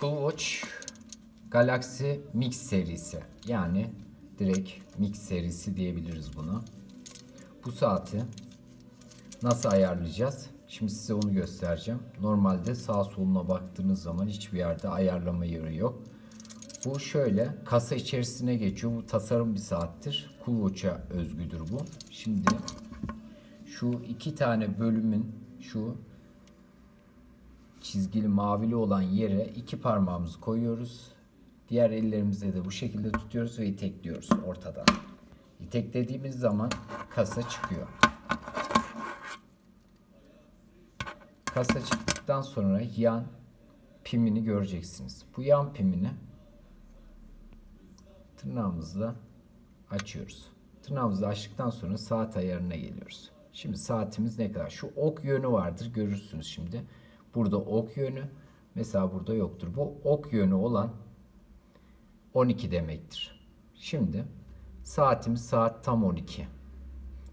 CoolWatch Galaxy Mix serisi. Yani direkt Mix serisi diyebiliriz buna. Bu saati nasıl ayarlayacağız? Şimdi size onu göstereceğim. Normalde sağ soluna baktığınız zaman hiçbir yerde ayarlama yeri yok. Bu şöyle kasa içerisine geçiyor. Bu tasarım bir saattir. CoolWatch'a özgüdür bu. Şimdi şu iki tane bölümün şu çizgili mavili olan yere iki parmağımızı koyuyoruz. Diğer ellerimizle de bu şekilde tutuyoruz ve itekliyoruz ortadan. İteklediğimiz zaman kasa çıkıyor. Kasa çıktıktan sonra yan pimini göreceksiniz. Bu yan pimini tırnağımızla açıyoruz. Tırnağımızı açtıktan sonra saat ayarına geliyoruz. Şimdi saatimiz ne kadar? Şu ok yönü vardır görürsünüz şimdi. Burada ok yönü mesela burada yoktur. Bu ok yönü olan 12 demektir. Şimdi saatimiz saat tam 12.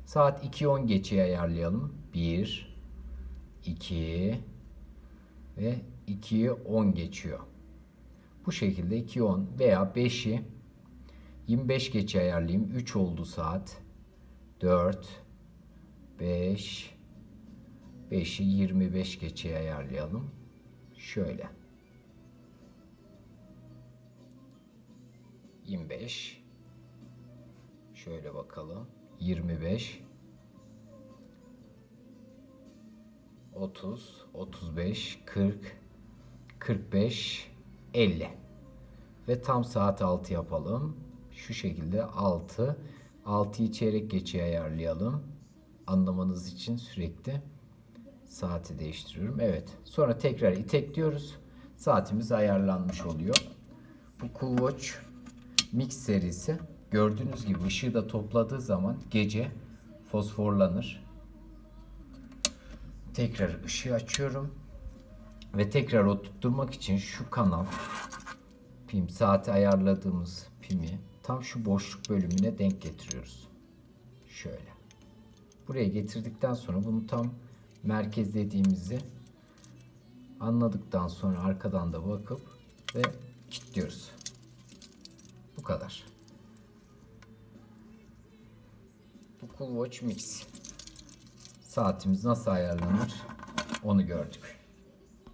Saat 2.10 geçeye ayarlayalım. 1 2 ve 2'yi 10 geçiyor. Bu şekilde 2'yi 10 veya 5'i 25 geçe ayarlayayım. 3 oldu saat. 4 5 5'i 25 geçe ayarlayalım. Şöyle. 25 Şöyle bakalım. 25 30 35 40 45 50 ve tam saat 6 yapalım. Şu şekilde 6 6'yı çeyrek geçe ayarlayalım. Anlamanız için sürekli saati değiştiriyorum. Evet. Sonra tekrar itekliyoruz. Saatimiz ayarlanmış oluyor. Bu CoolWatch Mix serisi gördüğünüz gibi ışığı da topladığı zaman gece fosforlanır. Tekrar ışığı açıyorum. Ve tekrar oturtturmak için şu kanal pim saati ayarladığımız pimi tam şu boşluk bölümüne denk getiriyoruz. Şöyle. Buraya getirdikten sonra bunu tam merkezlediğimizi anladıktan sonra arkadan da bakıp ve kilitliyoruz. Bu kadar. Bu CoolWatch Mix. Saatimiz nasıl ayarlanır onu gördük.